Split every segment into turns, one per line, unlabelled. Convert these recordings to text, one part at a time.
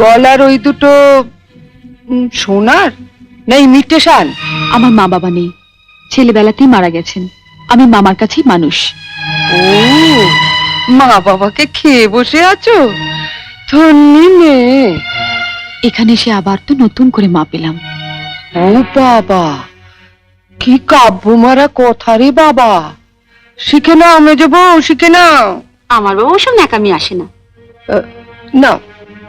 গলার ওই দুটো সোনার? না ইমিটেশন
আমার মা বাবা নেই। ছেলেবেলাতেই মারা গেছেন। আমি মামার কাছেই মানুষ।
ও মা বাবাকে খেয়ে বসে আছো? ধন্যি মেয়ে।
এখানে এসে আবার তো নতুন করে মা পেলাম।
ও বাবা কি কাব্য মারা কথা রে বাবা। শিখে নাও মেজে বউ শিখে নাও।
আমার বাবা ওসব ন্যাকামি আসে না।
নাও।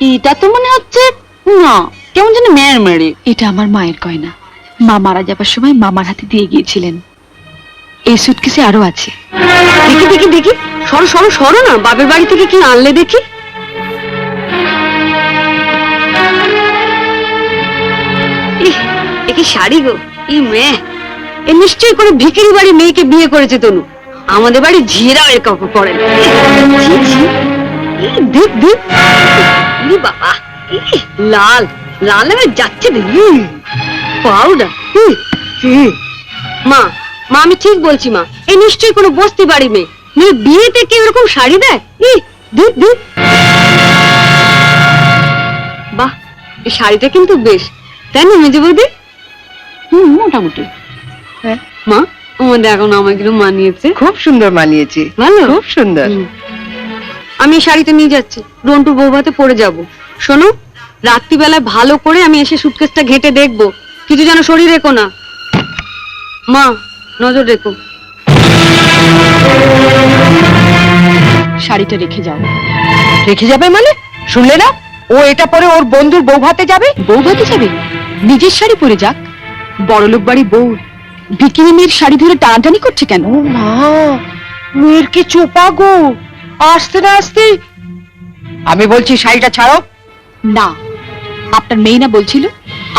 এটা তো মনে হচ্ছে না কেমন যেন মেয়ের মেরে এটা আমার মায়ের গয়না। মা মারা যাবার সময় মামার হাতে দিয়ে গিয়েছিলেন। এই সুটকেসে আরও আছে। দেখি দেখি দেখি। সরো সরো সরো না বাপের বাড়ি থেকে কি আনলে দেখি? ইহ, এ কি শাড়ি গো? ই মেয়ে এ নিশ্চয়ই কোনো ভিকিরি বাড়ি মেয়েকে বিয়ে করেছে তনু। আমাদের বাড়ি ঝিয়েরাও এর কাপড় পরে দেখ দেখ ই বাবা ই, লাল লাল হয়ে যাচ্ছে দেখি পাউডার মা মা আমি ঠিক বলছি মা। এই নিশ্চয়ই কোনো বস্তি বাড়ি মেয়ে। মেয়ে বিয়েতে কেউ এরকম শাড়ি দেয়? ই দেখ দেখ বাহ এই শাড়িটা কিন্তু বেশ। তাই না মেজে বৌদি? হুম মোটামুটি।
হ্যাঁ।
মা আমাদের এখন আমাকে মানিয়েছে।
খুব সুন্দর মানিয়েছে।
ভালো?
খুব সুন্দর।
হুম। আমি এই শাড়িটা নিয়ে যাচ্ছি। রন্টুর বৌভাতে পরে যাব। শোনো রাত্রিবেলায় ভালো করে আমি এসে সুটকেসটা ঘেটে দেখব। কিছু যেন শরীর রেখো না। মা নজর রেখো। শাড়িটা রেখে যাও।
রেখে যাবে মানে? শুনলে না? ও এটা পরে ওর বন্ধুর বৌভাতে যাবে?
বৌভাতে যাবে? নিজের শাড়ি পরে যাক। বড়লোক বাড়ি বউ বিকিনি মেয়ের শাড়ি ধরে টানাটানি করছে কেন?
ও মা মেয়ের কি চোপা গো? আসতে না আসতে। আমি বলছি শাড়িটা ছাড়ো।
না আপনার মেয়ে না বলছিল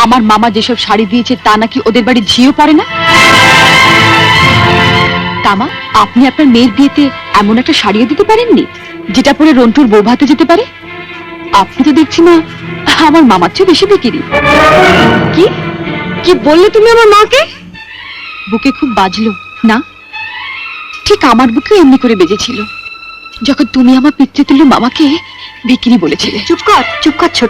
আমার মামা যেসব শাড়ি দিয়েছে তা নাকি ওদের বাড়ি ঝিও পড়ে না? তামা আপনি আপনার মেয়ের বিয়েতে এমন একটা শাড়িও দিতে পারেননি যেটা পরে রন্টুর বউ ভাতে যেতে পারে? আপনি তো দেখছি না আমার মামার চেয়ে বেশি বিক্রি। কি? কি বললে তুমি আমার মাকে? বুকে খুব বাজলো না? ঠিক আমার বুকে এমনি করে বেজেছিল। যখন তুমি আমার পিতৃতুল্য মামাকে বিক্রি বলেছিলে। চুপ কর চুপ কর ছোট।